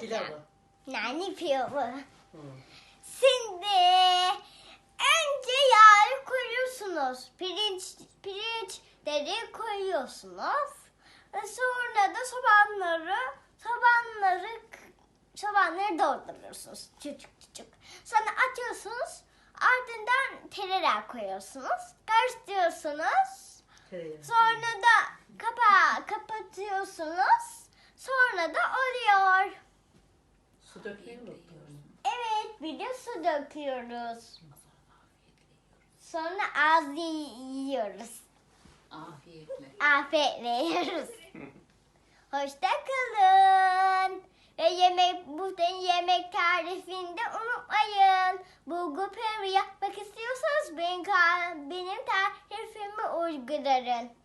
Pilavı. Nane pilavı. Hı. Şimdi önce yağı koyuyorsunuz. Pirinç pirinçleri koyuyorsunuz. Ve Sonra da soğanları soğanları soğanları dolduruyorsunuz küçük küçük. Sonra atıyorsunuz. Ardından tereyağı koyuyorsunuz. Karıştırıyorsunuz. Tereyağı. Sonra da kapağı kapatıyorsunuz. Sonra da oluyor. Su dökmeyi mi? Evet, bir de su döküyoruz. Sonra az yiyoruz. Afiyetle. Afiyetle yiyoruz. Hoşça kalın. Ve yemek, bu da yemek tarifinde unutmayın. Bulgur pilavı yapmak istiyorsanız benim, benim tarifimi uyguların.